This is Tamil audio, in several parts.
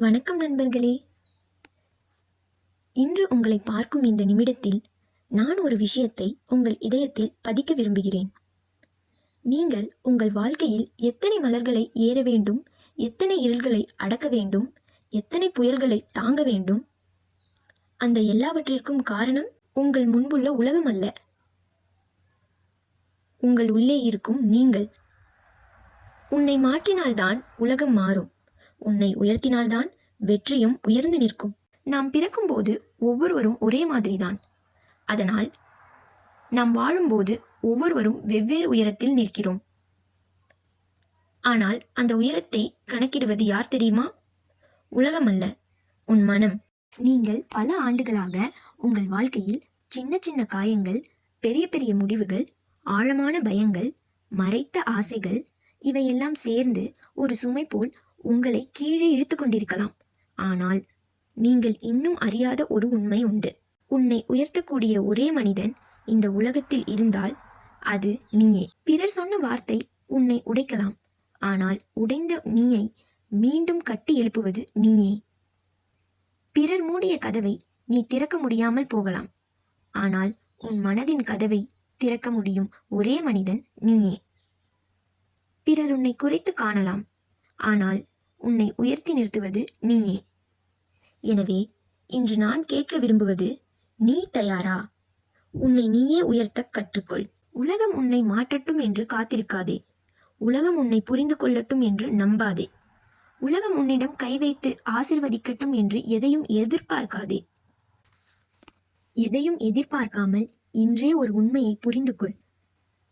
வணக்கம் நண்பர்களே. இன்று உங்களை பார்க்கும் இந்த நிமிடத்தில் நான் ஒரு விஷயத்தை உங்கள் இதயத்தில் பதிக்க விரும்புகிறேன். நீங்கள் உங்கள் வாழ்க்கையில் எத்தனை மலர்களை ஏற வேண்டும் எத்தனை இருள்களை அடக்க வேண்டும் எத்தனை புயல்களை தாங்க வேண்டும்? அந்த எல்லாவற்றிற்கும் காரணம் உங்கள் முன்புள்ள உலகம் அல்ல. உங்கள் உள்ளே இருக்கும் நீங்கள். உன்னை மாற்றினால்தான் உலகம் மாறும். உன்னை உயர்த்தினால்தான் வெற்றியும் உயர்ந்து நிற்கும். நாம் பிறக்கும்போது ஒவ்வொருவரும் ஒரே மாதிரிதான். அதனால் நாம் வாழும்போது ஒவ்வொருவரும் வெவ்வேறு உயரத்தில் நிற்கிறோம். ஆனால் அந்த உயரத்தை கணக்கிடுவது யார் தெரியுமா? உலகம் அல்ல உன் மனம். நீங்கள் பல ஆண்டுகளாக உங்கள் வாழ்க்கையில் சின்ன சின்ன காயங்கள் பெரிய பெரிய முடிவுகள் ஆழமான பயங்கள் மறைத்த ஆசைகள் இவையெல்லாம் சேர்ந்து ஒரு சுமை போல் உங்களை கீழே இழுத்து கொண்டிருக்கலாம். ஆனால் நீங்கள் இன்னும் அறியாத ஒரு உண்மை உண்டு. உன்னை உயர்த்தக்கூடிய ஒரே மனிதன் இந்த உலகத்தில் இருந்தால் அது நீயே. பிறர் சொன்ன வார்த்தை உன்னை உடைக்கலாம். ஆனால் உடைந்த நீயை மீண்டும் கட்டி எழுப்புவது நீயே. பிறர் மூடிய கதவை நீ திறக்க முடியாமல் போகலாம். ஆனால் உன் மனதின் கதவை திறக்க முடியும் ஒரே மனிதன் நீயே. பிறர் உன்னை குறைத்து காணலாம். ஆனால் உன்னை உயர்த்தி நிறுத்துவது நீயே. எனவே இன்று நான் கேட்க விரும்புவது நீ தயாரா? உன்னை நீயே உயர்த்த கற்றுக்கொள். உலகம் உன்னை மாற்றட்டும் என்று காத்திருக்காதே. உலகம் உன்னை புரிந்து கொள்ளட்டும் என்று நம்பாதே. உலகம் உன்னிடம் கை வைத்து ஆசிர்வதிக்கட்டும் என்று எதையும் எதிர்பார்க்காதே. எதையும் எதிர்பார்க்காமல் இன்றே ஒரு உண்மையை புரிந்து கொள்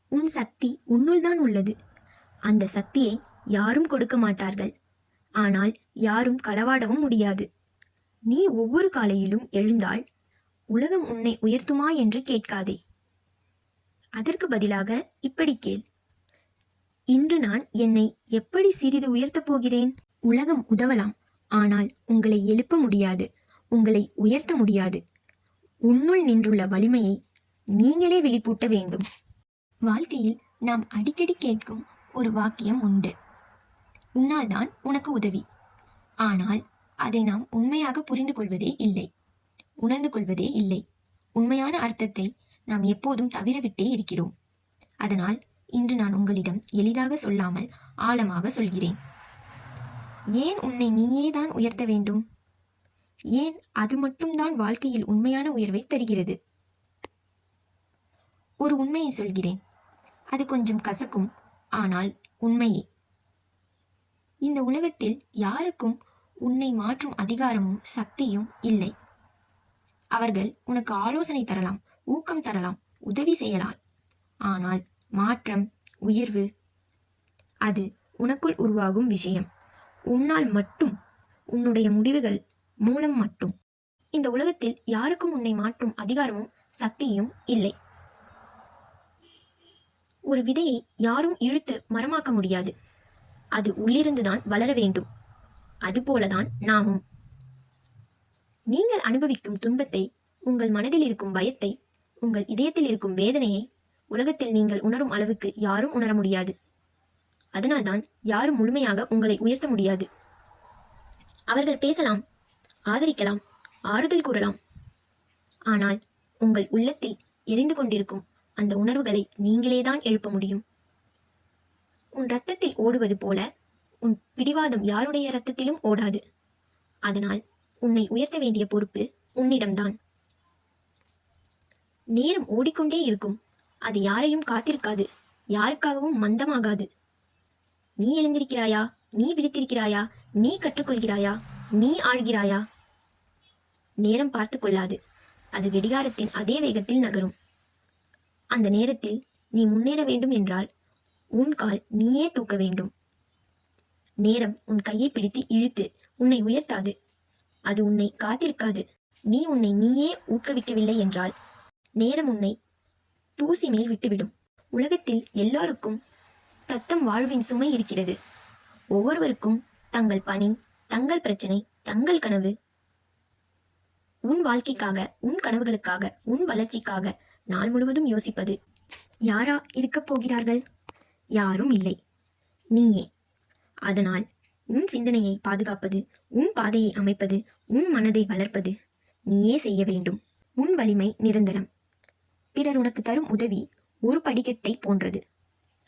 உன் சக்தி உன்னுள்தான் உள்ளது. அந்த சக்தியை யாரும் கொடுக்க மாட்டார்கள். ஆனால் யாரும் களவாடவும் முடியாது. நீ ஒவ்வொரு காலையிலும் எழுந்தால் உலகம் உன்னை உயர்த்துமா என்று கேட்காதே. அதற்கு பதிலாக இப்படி கேள். இன்று நான் என்னை எப்படி சிறிது உயர்த்தப் போகிறேன்? உலகம் உதவலாம் ஆனால் உங்களை எழுப்ப முடியாது உங்களை உயர்த்த முடியாது. உன்னுள் நின்றுள்ள வலிமையை நீங்களே வெளிப்பூட்ட வேண்டும். வாழ்க்கையில் நாம் அடிக்கடி கேட்கும் ஒரு வாக்கியம் உண்டு. உன்னால் தான் உனக்கு உதவி. ஆனால் அதை நாம் உண்மையாக புரிந்து கொள்வதே இல்லை. உணர்ந்து கொள்வதே இல்லை. உண்மையான அர்த்தத்தை நாம் எப்போதும் தவிரவிட்டே இருக்கிறோம். அதனால் இன்று நான் உங்களிடம் எளிதாக சொல்லாமல் ஆழமாக சொல்கிறேன். ஏன் உன்னை நீயே தான் உயர்த்த வேண்டும்? ஏன் அது மட்டும்தான் வாழ்க்கையில் உண்மையான உயர்வை தருகிறது? ஒரு உண்மையை சொல்கிறேன். அது கொஞ்சம் கசக்கும். ஆனால் உண்மையே. இந்த உலகத்தில் யாருக்கும் உன்னை மாற்றும் அதிகாரமும் சக்தியும் இல்லை. அவர்கள் உனக்கு ஆலோசனை தரலாம் ஊக்கம் தரலாம் உதவி செய்யலாம். ஆனால் மாற்றம் உயர்வு அது உனக்குள் உருவாகும் விஷயம். உன்னால் மட்டும் உன்னுடைய முடிவுகள் மூலம் மட்டும். இந்த உலகத்தில் யாருக்கும் உன்னை மாற்றும் அதிகாரமும் சக்தியும் இல்லை. ஒரு விதையை யாரும் இழுத்து மரமாக்க முடியாது. அது உள்ளிருந்துதான் வளர வேண்டும். அதுபோலதான் நாமும். நீங்கள் அனுபவிக்கும் துன்பத்தை உங்கள் மனதில் இருக்கும் பயத்தை உங்கள் இதயத்தில் இருக்கும் வேதனையை உலகத்தில் நீங்கள் உணரும் அளவுக்கு யாரும் உணர முடியாது. அதனால்தான் யாரும் முழுமையாக உங்களை உயர்த்த முடியாது. அவர்கள் பேசலாம் ஆதரிக்கலாம் ஆறுதல் கூறலாம். ஆனால் உங்கள் உள்ளத்தில் எரிந்து கொண்டிருக்கும் அந்த உணர்வுகளை நீங்களேதான் எழுப்ப முடியும். உன் ரத்தத்தில் ஓடுவது போல உன் பிடிவாதம் யாருடைய ரத்தத்திலும் ஓடாது. அதனால் உன்னை உயர்த்த வேண்டிய பொறுப்பு உன்னிடம்தான். நேரம் ஓடிக்கொண்டே இருக்கும். அது யாரையும் காத்திருக்காது. யாருக்காகவும் மந்தமாகாது. நீ எழுந்திருக்கிறாயா? நீ விழித்திருக்கிறாயா? நீ கற்றுக்கொள்கிறாயா? நீ ஆழ்கிறாயா? நேரம் பார்த்து கொள்ளாது. அது கடிகாரத்தின் அதே வேகத்தில் நகரும். அந்த நேரத்தில் நீ முன்னேற வேண்டும் என்றால் உன் கால் நீயே தூக்க வேண்டும். நேரம் உன் கையை பிடித்து இழுத்து உன்னை உயர்த்தாது. அது உன்னை காத்திருக்காது. நீ உன்னை நீயே ஊக்குவிக்கவில்லை என்றால் நேரம் உன்னை தூசி மேல் விட்டுவிடும். உலகத்தில் எல்லாருக்கும் தத்தம் வாழ்வின் சுமை இருக்கிறது. ஒவ்வொருவருக்கும் தங்கள் பணி தங்கள் பிரச்சனை தங்கள் கனவு உன் வாழ்க்கைக்காக உன் கனவுகளுக்காக உன் வளர்ச்சிக்காக நாள் முழுவதும் யோசிப்பது. யாரா இருக்கப் போகிறார்கள்? யாரும் இல்லை. நீயே அதனால் உன் சிந்தனையை பாதுகாப்பது உன் பாதையை அமைப்பது உன் மனதை வளர்ப்பது நீயே செய்ய வேண்டும். உன் வலிமை நிரந்தரம். பிறர் உனக்கு தரும் உதவி ஒரு படிக்கட்டை போன்றது.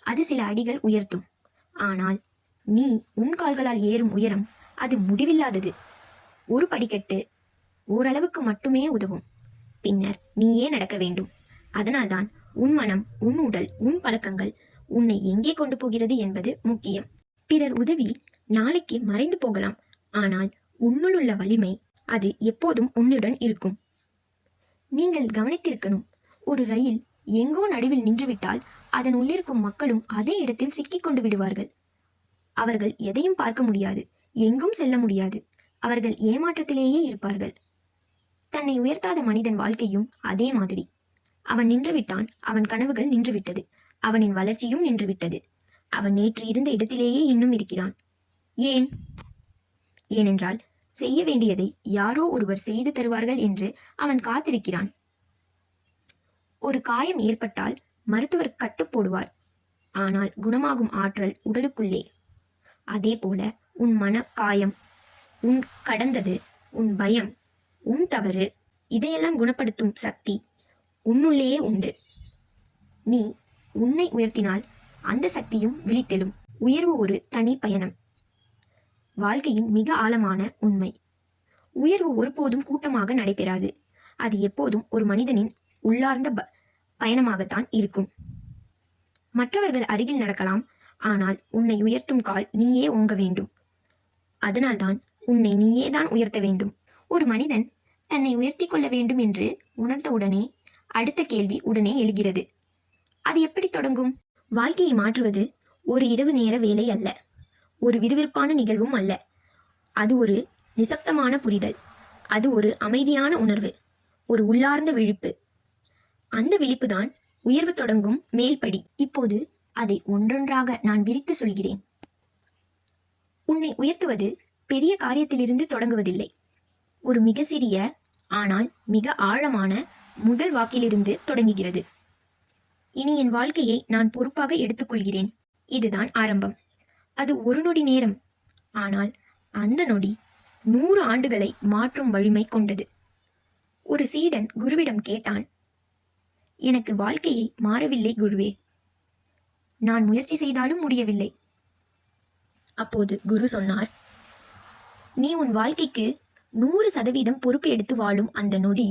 அது சில அடிகள் உயர்த்தும். ஆனால் நீ உன் கால்களால் ஏறும் உயரம் அது முடிவில்லாதது. ஒரு படிக்கட்டு ஓரளவுக்கு மட்டுமே உதவும். பின்னர் நீயே நடக்க வேண்டும். அதனால்தான் உன் மனம் உன் உடல் உன் பழக்கங்கள் உன்னை எங்கே கொண்டு போகிறது என்பது முக்கியம். பிறர் உதவி நாளைக்கு மறைந்து போகலாம். ஆனால் உன்னுள் உள்ள வலிமை அது எப்போதும் உன்னுடன் இருக்கும். நீங்கள் கவனித்திருக்கணும் ஒரு ரயில் எங்கோ நடுவில் நின்றுவிட்டால் அதன் உள்ளிருக்கும் மக்களும் அதே இடத்தில் சிக்கிக் கொண்டு விடுவார்கள். அவர்கள் எதையும் பார்க்க முடியாது எங்கும் செல்ல முடியாது. அவர்கள் ஏமாற்றத்திலேயே இருப்பார்கள். தன்னை உயர்த்தாத மனிதன் வாழ்க்கையும் அதே மாதிரி. அவன் நின்றுவிட்டான் அவன் கனவுகள் நின்றுவிட்டது. அவனின் வளர்ச்சியும் நின்றுவிட்டது. அவன் நேற்று இருந்த இடத்திலேயே இன்னும் இருக்கிறான். ஏன்? ஏனென்றால் செய்ய வேண்டியதை யாரோ ஒருவர் செய்து தருவார்கள் என்று அவன் காத்திருக்கிறான். ஒரு காயம் ஏற்பட்டால் மருத்துவர் கட்டு போடுவார். ஆனால் குணமாகும் ஆற்றல் உடலுக்குள்ளே. அதே போல உன் மன காயம் உன் கடந்தது உன் பயம் உன் தவறு இதையெல்லாம் குணப்படுத்தும் சக்தி உன்னுள்ளேயே உண்டு. நீ உன்னை உயர்த்தினால் அந்த சக்தியும் விழித்தெழும். உயர்வு ஒரு தனி பயணம். வாழ்க்கையின் மிக ஆழமான உண்மை. உயர்வு ஒருபோதும் கூட்டமாக நடைபெறாது. அது எப்போதும் ஒரு மனிதனின் உள்ளார்ந்த ப- பயணமாகத்தான் இருக்கும். மற்றவர்கள் அருகில் நடக்கலாம் ஆனால் உன்னை உயர்த்தும் கால் நீயே ஓங்க வேண்டும். அதனால்தான் உன்னை நீயே தான் உயர்த்த வேண்டும். ஒரு மனிதன் தன்னை உயர்த்தி கொள்ள வேண்டும் என்று உணர்ந்தவுடனே அடுத்த கேள்வி உடனே எழுகிறது. அது எப்படி தொடங்கும்? வாழ்க்கையை மாற்றுவது ஒரு இரவு நேர வேலை அல்ல. ஒரு விறுவிறுப்பான நிகழ்வும் அல்ல. அது ஒரு நிசப்தமான புரிதல். அது ஒரு அமைதியான உணர்வு. ஒரு உள்ளார்ந்த விழிப்பு. அந்த விழிப்புதான் உயர்வு தொடங்கும் மேல்படி. இப்போது அதை ஒன்றொன்றாக நான் விரித்து சொல்கிறேன். உன்னை உயர்த்துவது பெரிய காரியத்திலிருந்து தொடங்குவதில்லை. ஒரு மிக சிறிய ஆனால் மிக ஆழமான முதல் வாக்கிலிருந்து தொடங்குகிறது. இனி என் வாழ்க்கையை நான் பொறுப்பாக எடுத்துக்கொள்கிறேன். இதுதான் ஆரம்பம். அது ஒரு நொடி நேரம். ஆனால் அந்த நொடி நூறு ஆண்டுகளை மாற்றும் வலிமை கொண்டது. ஒரு சீடன் குருவிடம் கேட்டான் எனக்கு வாழ்க்கையை மாறவில்லை குருவே. நான் முயற்சி செய்தாலும் முடியவில்லை. அப்போது குரு சொன்னார் நீ உன் வாழ்க்கைக்கு நூறு சதவீதம் பொறுப்பு எடுத்து வாழும் அந்த நொடி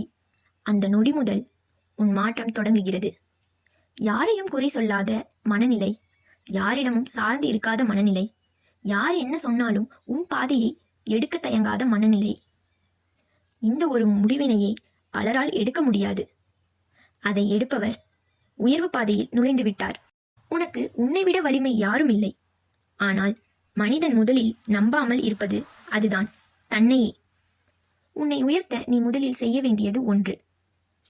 அந்த நொடி முதல் உன் மாற்றம் தொடங்குகிறது. யாரையும் குறை சொல்லாத மனநிலை. யாரிடமும் சார்ந்து இருக்காத மனநிலை. யார் என்ன சொன்னாலும் உன் பாதையை எடுக்க தயங்காத மனநிலை. இந்த ஒரு முடிவினையை பலரால் எடுக்க முடியாது. அதை எடுப்பவர் உயர்வு பாதையில் நுழைந்து விட்டார். உனக்கு உன்னை விட வலிமை யாரும் இல்லை. ஆனால் மனிதன் முதலில் நம்பாமல் இருப்பது அதுதான் தன்னையே. உன்னை உயர்த்த நீ முதலில் செய்ய வேண்டியது ஒன்று.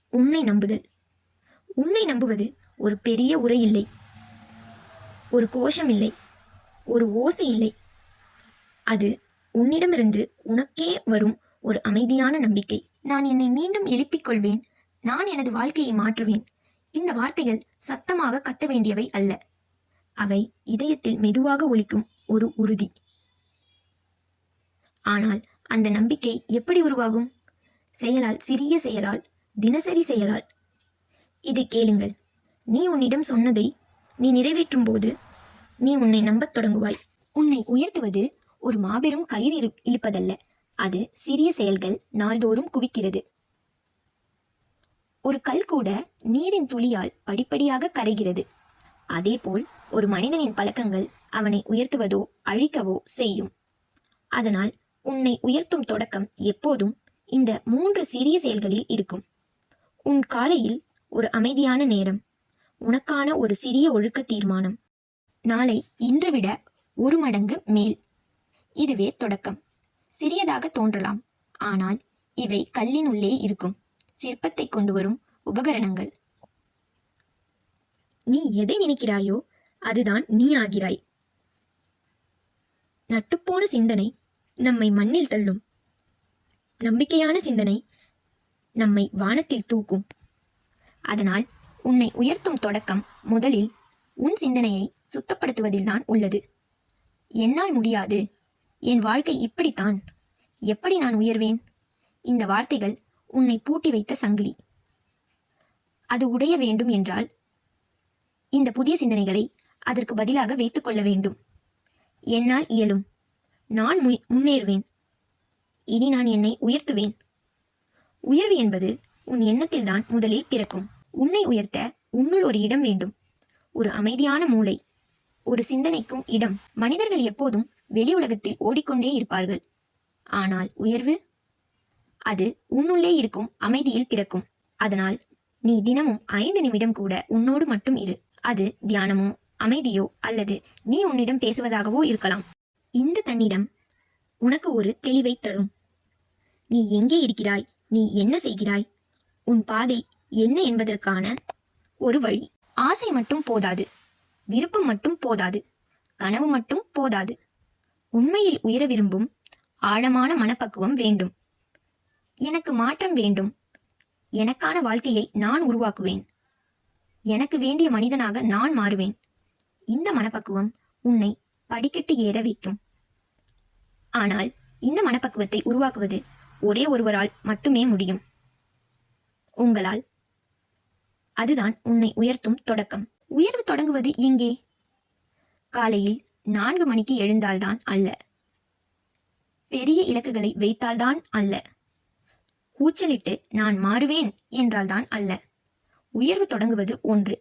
உன்னை நம்புதல். உன்னை நம்புவது ஒரு பெரிய உரை இல்லை. ஒரு கோஷம் இல்லை. ஒரு ஓசை இல்லை. அது உன்னிடமிருந்து உனக்கே வரும் ஒரு அமைதியான நம்பிக்கை. நான் என்னை மீண்டும் எழுப்பிக் கொள்வேன். நான் எனது வாழ்க்கையை மாற்றுவேன். இந்த வார்த்தைகள் சத்தமாக கத்த வேண்டியவை அல்ல. அவை இதயத்தில் மெதுவாக ஒலிக்கும் ஒரு உறுதி. ஆனால் அந்த நம்பிக்கை எப்படி உருவாகும்? செயலால் சிறிய செயலால் தினசரி செயலால். இதை கேளுங்கள். நீ உன்னிடம் சொன்னதை நீ நிறைவேற்றும் போது நீ உன்னை நம்பத் தொடங்குவாய். உன்னை உயர்த்துவது ஒரு மாபெரும் கயிறு இரு- இழுப்பதல்ல. அது சிறிய செயல்கள் நாள்தோறும் குவிக்கிறது. ஒரு கல் கூட நீரின் துளியால் படிப்படியாக கரைகிறது. அதேபோல் ஒரு மனிதனின் பழக்கங்கள் அவனை உயர்த்துவதோ அழிக்கவோ செய்யும். அதனால் உன்னை உயர்த்தும் தொடக்கம் எப்போதும் இந்த மூன்று சிறிய செயல்களில் இருக்கும். உன் காலையில் ஒரு அமைதியான நேரம். உனக்கான ஒரு சிறிய ஒழுக்க தீர்மானம். நாளை இன்று விட ஒரு மடங்கு மேல். இதுவே தொடக்கம். சிறியதாக தோன்றலாம். ஆனால் இவை கல்லின் உள்ளே இருக்கும். சிற்பத்தை கொண்டு வரும் உபகரணங்கள். நீ எதை நினைக்கிறாயோ அதுதான் நீ ஆகிறாய். நட்டுப்போன சிந்தனை நம்மை மண்ணில் தள்ளும். நம்பிக்கையான சிந்தனை நம்மை வானத்தில் தூக்கும். அதனால் உன்னை உயர்த்தும் தொடக்கம் முதலில் உன் சிந்தனையை சுத்தப்படுத்துவதில்தான் உள்ளது. என்னால் முடியாது. என் வாழ்க்கை இப்படித்தான். எப்படி நான் உயர்வேன்? இந்த வார்த்தைகள் உன்னை பூட்டி வைத்த சங்கிலி. அது உடைய வேண்டும் என்றால் இந்த புதிய சிந்தனைகளை அதற்கு பதிலாக வைத்துக்கொள்ள வேண்டும். என்னால் இயலும். நான் மு- முன்னேறுவேன். இனி நான் என்னை உயர்த்துவேன். உயர்வு என்பது உன் எண்ணத்தில்தான் முதலில் பிறக்கும். உன்னை உயர்த்த உன்னுள் ஒரு இடம் வேண்டும். ஒரு அமைதியான மூளை. ஒரு சிந்தனைக்கும் இடம். மனிதர்கள் எப்போதும் வெளி உலகத்தில் ஓடிக்கொண்டே இருப்பார்கள். ஆனால் உயர்வு? அது உன்னுள்ளே இருக்கும் அமைதியில் பிறக்கும். அதனால் நீ தினமும் ஐந்து நிமிடம் கூட உன்னோடு மட்டும் இரு. அது தியானமோ அமைதியோ அல்லது நீ உன்னிடம் பேசுவதாகவோ இருக்கலாம். இந்த தன்னிடம் உனக்கு ஒரு தெளிவை தரும். நீ எங்கே இருக்கிறாய்? நீ என்ன செய்கிறாய்? உன் பாதை என்ன என்பதற்கான ஒரு வழி. ஆசை மட்டும் போதாது. விருப்பம் மட்டும் போதாது. கனவு மட்டும் போதாது. உண்மையில் உயர விரும்பும் ஆழமான மனப்பக்குவம் வேண்டும். எனக்கு மாற்றம் வேண்டும். எனக்கான வாழ்க்கையை நான் உருவாக்குவேன். எனக்கு வேண்டிய மனிதனாக நான் மாறுவேன். இந்த மனப்பக்குவம் உன்னை படிக்கட்டு ஏற வைக்கும். ஆனால் இந்த மனப்பக்குவத்தை உருவாக்குவது ஒரே ஒருவரால் மட்டுமே முடியும். உங்களால் அதுதான் உன்னை உயர்த்தும் தொடக்கம். உயர்வு தொடங்குவது எங்கே? காலையில் நான்கு மணிக்கு எழுந்தால்தான் அல்ல. பெரிய இலக்குகளை வைத்தால்தான் அல்ல. கூச்சலிட்டு நான் மாறுவேன் என்றால்தான் அல்ல. உயர்வு தொடங்குவது ஒன்று.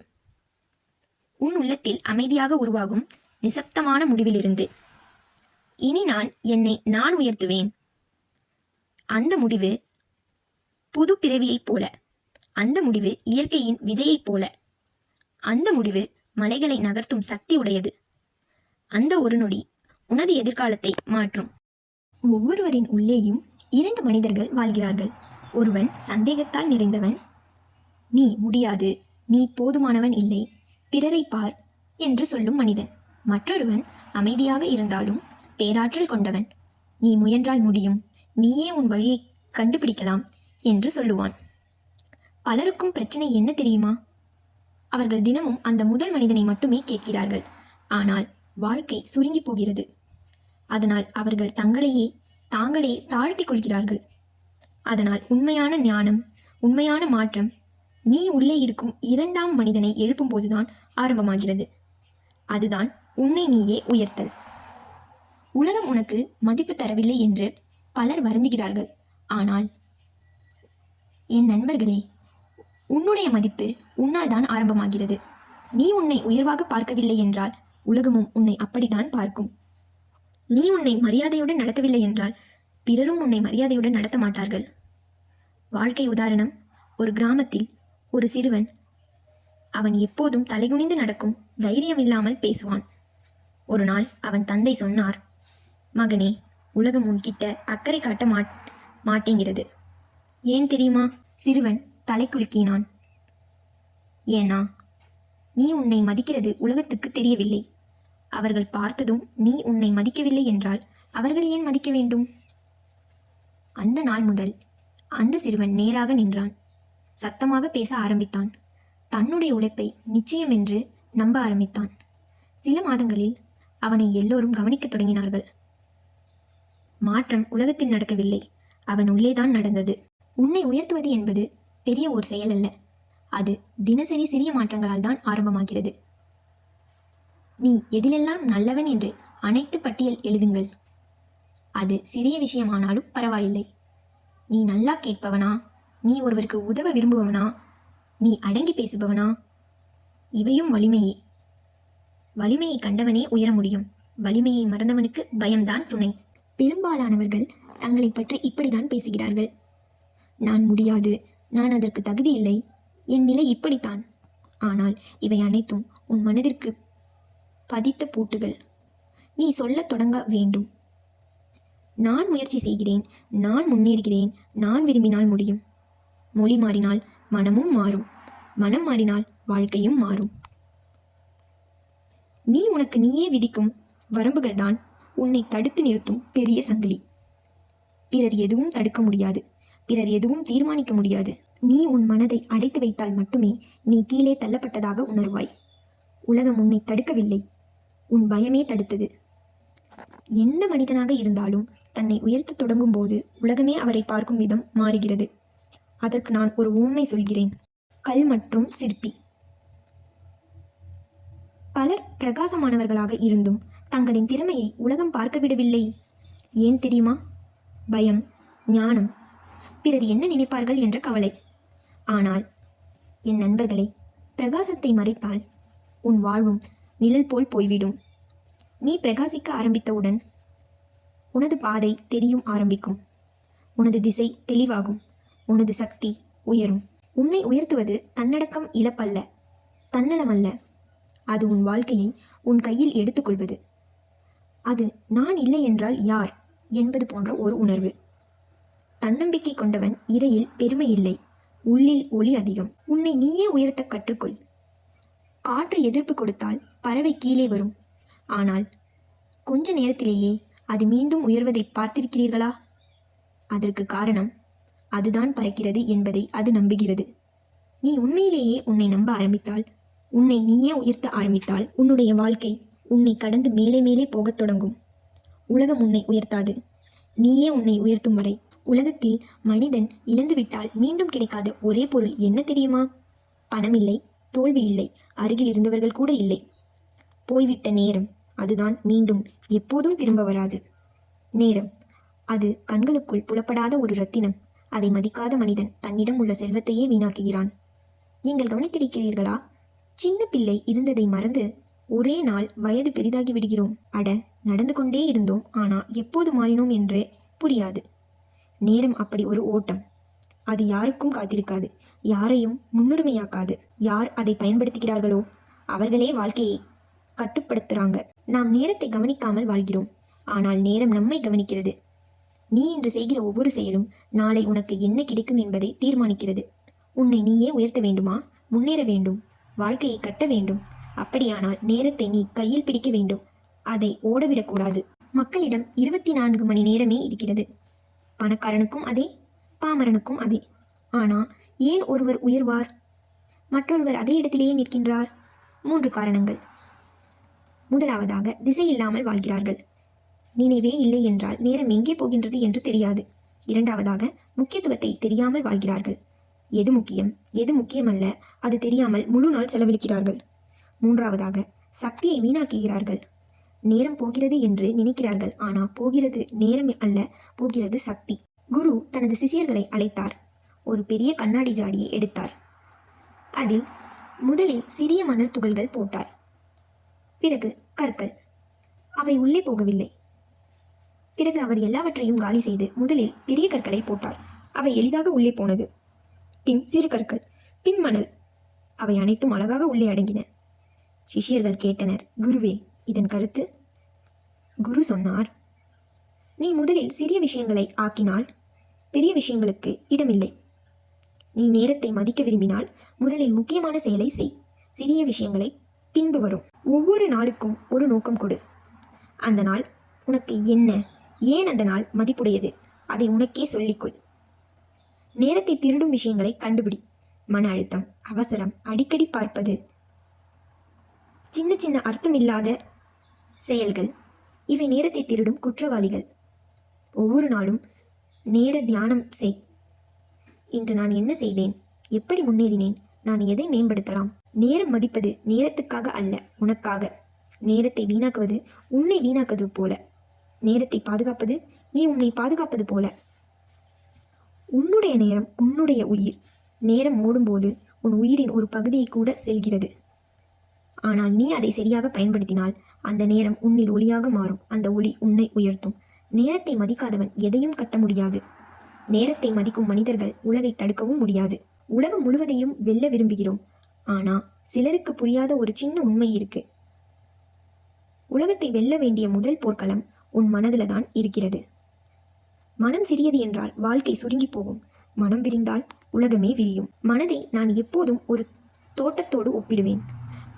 உன் உள்ளத்தில் அமைதியாக உருவாகும் நிசப்தமான முடிவிலிருந்து. இனி நான் என்னை நான் உயர்த்துவேன். அந்த முடிவு புது பிறவியைப் போல. அந்த முடிவு இயற்கையின் விதையைப் போல. அந்த முடிவு மலைகளை நகர்த்தும் சக்தி உடையது அந்த ஒரு நொடி உனது எதிர்காலத்தை மாற்றும். ஒவ்வொருவரின் உள்ளேயும் இரண்டு மனிதர்கள் வாழ்கிறார்கள். ஒருவன் சந்தேகத்தால் நிறைந்தவன். நீ முடியாது. நீ போதுமானவன் இல்லை. பிறரை பார் என்று சொல்லும் மனிதன். மற்றொருவன் அமைதியாக இருந்தாலும் பேராற்றல் கொண்டவன். நீ முயன்றால் முடியும். நீயே உன் வழியை கண்டுபிடிக்கலாம் என்று சொல்லுவான். பலருக்கும் பிரச்சனை என்ன தெரியுமா? அவர்கள் தினமும் அந்த முதல் மனிதனை மட்டுமே கேட்கிறார்கள். ஆனால் வாழ்க்கை சுருங்கி போகிறது. அதனால் அவர்கள் தங்களையே தாங்களே தாழ்த்திக் கொள்கிறார்கள். அதனால் உண்மையான ஞானம் உண்மையான மாற்றம் நீ உள்ளே இருக்கும் இரண்டாம் மனிதனை எழுப்பும்போதுதான் ஆரம்பமாகிறது. அதுதான் உன்னை நீயே உயர்த்தல். உலகம் உனக்கு மதிப்பு தரவில்லை என்று பலர் வருந்துகிறார்கள். ஆனால் என் நண்பர்களே உன்னுடைய மதிப்பு உன்னால் தான் ஆரம்பமாகிறது. நீ உன்னை உயர்வாக பார்க்கவில்லை என்றால் உலகமும் உன்னை அப்படித்தான் பார்க்கும். நீ உன்னை மரியாதையுடன் நடத்தவில்லை என்றால் பிறரும் உன்னை மரியாதையுடன் நடத்த மாட்டார்கள். வாழ்க்கை உதாரணம் ஒரு கிராமத்தில் ஒரு சிறுவன் அவன் எப்போதும் தலைகுனிந்து நடக்கும் தைரியம் இல்லாமல் பேசுவான். ஒரு நாள் அவன் தந்தை சொன்னார் மகனே உலகம் உன்கிட்ட அக்கறை காட்ட மாட் மாட்டேங்கிறது. ஏன் தெரியுமா? சிறுவன் தலை குலுக்கினான் ஏனா நீ உன்னை மதிக்கிறது உலகத்துக்கு தெரியவில்லை. அவர்கள் பார்த்ததும் நீ உன்னை மதிக்கவில்லை என்றால் அவர்கள் ஏன் மதிக்க வேண்டும்? அந்த நாள் முதல் அந்த சிறுவன் நேராக நின்றான். சத்தமாக பேச ஆரம்பித்தான். தன்னுடைய உழைப்பை நிச்சயம் என்று நம்ப ஆரம்பித்தான். சில மாதங்களில் அவனை எல்லோரும் கவனிக்கத் தொடங்கினார்கள். மாற்றம் உலகத்தில் நடக்கவில்லை. அவன் உள்ளேதான் நடந்தது. உன்னை உயர்த்துவது என்பது பெரிய ஒரு செயல் அல்ல. அது தினசரி சிறிய மாற்றங்களால் தான் ஆரம்பமாகிறது. நீ எதிலெல்லாம் நல்லவன் என்று அனைத்து பட்டியல் எழுதுங்கள். அது சிறிய விஷயமானாலும் பரவாயில்லை. நீ நல்லா கேட்பவனா? நீ ஒருவருக்கு உதவ விரும்புபவனா? நீ அடங்கி பேசுபவனா? இவையும் வலிமையே. வலிமையை கண்டவனே உயர முடியும். வலிமையை மறந்தவனுக்கு பயம்தான் துணை. பெரும்பாலானவர்கள் தங்களை பற்றி இப்படிதான் பேசுகிறார்கள். நான் முடியாது. நான் அதற்கு தகுதி இல்லை. என் நிலை இப்படித்தான். ஆனால் இவை அனைத்தும் உன் மனதிற்கு பதித்த பூட்டுகள். நீ சொல்லத் தொடங்க வேண்டும். நான் முயற்சி செய்கிறேன். நான் முன்னேறுகிறேன். நான் விரும்பினால் முடியும். மொழி மாறினால் மனமும் மாறும். மனம் மாறினால் வாழ்க்கையும் மாறும். நீ உனக்கு நீயே விதிக்கும் வரம்புகள் தான் உன்னை தடுத்து நிறுத்தும் பெரிய சங்கிலி. பிறர் எதுவும் தடுக்க முடியாது. பிறர் எதுவும் தீர்மானிக்க முடியாது. நீ உன் மனதை அடைத்து வைத்தால் மட்டுமே நீ கீழே தள்ளப்பட்டதாக உணர்வாய். உலகம் உன்னை தடுக்கவில்லை. உன் பயமே தடுத்தது. எந்த மனிதனாக இருந்தாலும் தன்னை உயர்த்த தொடங்கும் போது உலகமே அவரை பார்க்கும் விதம் மாறுகிறது. அதற்கு நான் ஒரு உண்மை சொல்கிறேன். கல் மற்றும் சிற்பி. பலர் பிரகாசமானவர்களாக இருந்தும் தங்களின் திறமையை உலகம் பார்க்க விடவில்லை. ஏன் தெரியுமா? பயம் ஞானம் பிறர் என்ன நினைப்பார்கள் என்ற கவலை. ஆனால் என் நண்பர்களே பிரகாசத்தை மறைத்தால் உன் வாழ்வும் நிழல் போல் போய்விடும். நீ பிரகாசிக்க ஆரம்பித்தவுடன் உனது பாதை தெரியும் ஆரம்பிக்கும். உனது திசை தெளிவாகும். உனது சக்தி உயரும். உன்னை உயர்த்துவது தன்னடக்கம் இழப்பல்ல தன்னலமல்ல. அது உன் வாழ்க்கையை உன் கையில் எடுத்துக்கொள்வது. அது நான் இல்லை என்றால் யார் என்பது போன்ற ஒரு உணர்வு. தன்னம்பிக்கை கொண்டவன் இறையில் பெருமை இல்லை. உள்ளில் ஒளி அதிகம். உன்னை நீயே உயர்த்த கற்றுக்கொள். காற்று எதிர்ப்பு கொடுத்தால் பறவை கீழே வரும். ஆனால் கொஞ்ச நேரத்திலேயே அது மீண்டும் உயர்வதை பார்த்திருக்கிறீர்களா? அதற்கு காரணம் அதுதான் பறக்கிறது என்பதை அது நம்புகிறது. நீ உண்மையிலேயே உன்னை நம்ப ஆரம்பித்தால் உன்னை நீயே உயர்த்த ஆரம்பித்தால் உன்னுடைய வாழ்க்கை உன்னை கடந்து மேலே மேலே போகத் தொடங்கும். உலகம் உன்னை உயர்த்தாது. நீயே உன்னை உயர்த்தும் வரை உலகத்தில் மனிதன் இழந்துவிட்டால் மீண்டும் கிடைக்காத ஒரே பொருள் என்ன தெரியுமா? பணம் இல்லை தோல்வி இல்லை அருகில் இருந்தவர்கள் கூட இல்லை. போய்விட்ட நேரம் அதுதான் மீண்டும் எப்போதும் திரும்ப வராது. நேரம் அது கண்களுக்குள் புலப்படாத ஒரு ரத்தினம். அதை மதிக்காத மனிதன் தன்னிடம் உள்ள செல்வத்தையே வீணாக்குகிறான். நீங்கள் கவனித்திருக்கிறீர்களா? சின்ன பிள்ளை இருந்ததை மறந்து ஒரே நாள் வயது பெரிதாகி விடுகிறோம். அட நடந்து கொண்டே இருந்தோம் ஆனால் எப்போது மாறினோம் என்று புரியாது. நேரம் அப்படி ஒரு ஓட்டம். அது யாருக்கும் காத்திருக்காது. யாரையும் முன்னுரிமையாக்காது. யார் அதை பயன்படுத்துகிறார்களோ அவர்களே வாழ்க்கையை கட்டுப்படுத்துறாங்க. நாம் நேரத்தை கவனிக்காமல் வாழ்கிறோம். ஆனால் நேரம் நம்மை கவனிக்கிறது. நீ இன்று செய்கிற ஒவ்வொரு செயலும் நாளை உனக்கு என்ன கிடைக்கும் என்பதை தீர்மானிக்கிறது. உன்னை நீயே உயர்த்த வேண்டுமா? முன்னேற வேண்டும். வாழ்க்கையை கட்ட வேண்டும். அப்படியானால் நேரத்தை நீ கையில் பிடிக்க வேண்டும். அதை ஓடவிடக்கூடாது. மக்களிடம் இருபத்தி நான்கு மணி நேரமே இருக்கிறது. பணக்காரனுக்கும் அதே பாமரனுக்கும் அதே. ஆனால் ஏன் ஒருவர் உயர்வார்? மற்றொருவர் அதே இடத்திலேயே நிற்கின்றார்? மூன்று காரணங்கள். முதலாவதாக திசை இல்லாமல் வாழ்கிறார்கள். நினைவே இல்லை என்றால் நேரம் எங்கே போகின்றது என்று தெரியாது. இரண்டாவதாக முக்கியத்துவத்தை தெரியாமல் வாழ்கிறார்கள். எது முக்கியம்? எது முக்கியமல்ல? அது தெரியாமல் முழு நாள் செலவழிக்கிறார்கள். மூன்றாவதாக சக்தியை வீணாக்குகிறார்கள். நேரம் போகிறது என்று நினைக்கிறார்கள். ஆனால் போகிறது நேரம் அல்ல போகிறது சக்தி. குரு தனது சிஷியர்களை அழைத்தார். ஒரு பெரிய கண்ணாடி ஜாடியை எடுத்தார். அதில் முதலில் சிறிய மணல் துகள்கள் போட்டார். பிறகு கற்கள். அவை உள்ளே போகவில்லை. பிறகு அவர் எல்லாவற்றையும் காலி செய்து முதலில் பெரிய கற்களை போட்டார். அவை எளிதாக உள்ளே போனது. பின் சிறு கற்கள் பின் மணல். அவை அனைத்தும் அழகாக உள்ளே அடங்கின. சிஷியர்கள் கேட்டனர் குருவே இதன் கருத்து. குரு சொன்னார் நீ முதலில் சிறிய விஷயங்களை ஆக்கினால் பெரிய விஷயங்களுக்கு இடமில்லை. நீ நேரத்தை மதிக்க விரும்பினால் முதலில் முக்கியமான செயலை செய். சிறிய விஷயங்களை பின்பு வரும். ஒவ்வொரு நாளுக்கும் ஒரு நோக்கம் கொடு. அந்த நாள் உனக்கு என்ன ஏன் அந்த நாள் மதிப்புடையது அதை உனக்கே சொல்லிக்கொள். நேரத்தை திருடும் விஷயங்களை கண்டுபிடி. மன அழுத்தம் அவசரம் அடிக்கடி பார்ப்பது. சின்ன சின்ன அர்த்தமில்லாத செயல்கள். இவை நேரத்தை திருடும் குற்றவாளிகள். ஒவ்வொரு நாளும் நேர தியானம் செய். இன்று நான் என்ன செய்தேன்? எப்படி முன்னேறினேன்? நான் எதை மேம்படுத்தலாம்? நேரம் மதிப்பது நேரத்துக்காக அல்ல உனக்காக. நேரத்தை வீணாக்குவது உன்னை வீணாக்குவது போல. நேரத்தை பாதுகாப்பது நீ உன்னை பாதுகாப்பது போல. உன்னுடைய நேரம் உன்னுடைய உயிர். நேரம் ஓடும்போது உன் உயிரின் ஒரு பகுதியை கூட செல்கிறது. ஆனால் நீ அதை சரியாக பயன்படுத்தினால் அந்த நேரம் உன்னில் ஒளியாக மாறும். அந்த ஒளி உன்னை உயர்த்தும். நேரத்தை மதிக்காதவன் எதையும் கட்ட முடியாது. நேரத்தை மதிக்கும் மனிதர்கள் உலகை தடுக்கவும் முடியாது. உலகம் முழுவதையும் வெல்ல விரும்புகிறோம். ஆனா சிலருக்கு புரியாத ஒரு சின்ன உண்மை இருக்கு. உலகத்தை வெல்ல வேண்டிய முதல் போர்க்களம் உன் மனதில் தான் இருக்கிறது. மனம் சிறியது என்றால் வாழ்க்கை சுருங்கி போகும். மனம் விரிந்தால் உலகமே விரியும். மனதை நான் எப்போதும் ஒரு தோட்டத்தோடு ஒப்பிடுவேன்.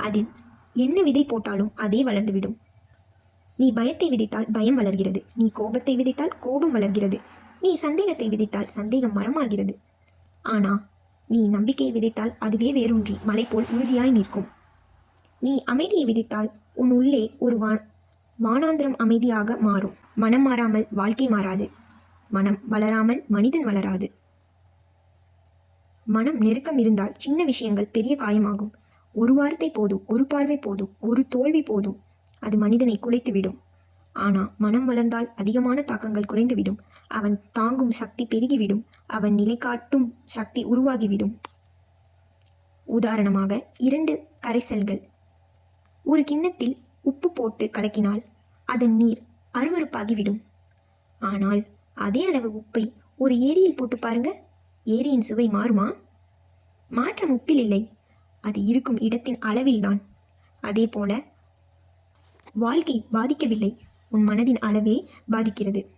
அதில் என்ன விதை போட்டாலும் அதே வளர்ந்துவிடும். நீ பயத்தை விதைத்தால் பயம் வளர்கிறது. நீ கோபத்தை விதைத்தால் கோபம் வளர்கிறது. நீ சந்தேகத்தை விதைத்தால் சந்தேகம் மரமாகிறது. ஆனா நீ நம்பிக்கையை விதைத்தால் அதுவே வேரூன்றி மலை போல் உறுதியாய் நிற்கும். நீ அமைதியை விதைத்தால் உன் உள்ளே ஒரு வா வானாந்திரம் அமைதியாக மாறும். மனம் மாறாமல் வாழ்க்கை மாறாது. மனம் வளராமல் மனிதன் வளராது. மனம் நெருக்கம் இருந்தால் சின்ன விஷயங்கள் பெரிய காயமாகும். ஒரு வார்த்தை போதும் ஒரு பார்வை போதும் ஒரு தோல்வி போதும் அது மனிதனை குலைத்துவிடும். ஆனால் மனம் வளர்ந்தால் அதிகமான தாக்கங்கள் குறைந்துவிடும். அவன் தாங்கும் சக்தி பெருகிவிடும். அவன் நிலை காட்டும் சக்தி உருவாகிவிடும். உதாரணமாக இரண்டு கரைசல்கள் ஒரு கிண்ணத்தில் உப்பு போட்டு கலக்கினால் அதன் நீர் அருவருப்பாகிவிடும். ஆனால் அதே அளவு உப்பை ஒரு ஏரியில் போட்டு பாருங்க. ஏரியின் சுவை மாறுமா? மாற்றம் உப்பில் இல்லை. அது இருக்கும் இடத்தின் அளவில்தான். அதே போல வாழ்க்கை பாதிக்கவில்லை. உன் மனதின் அளவே பாதிக்கிறது.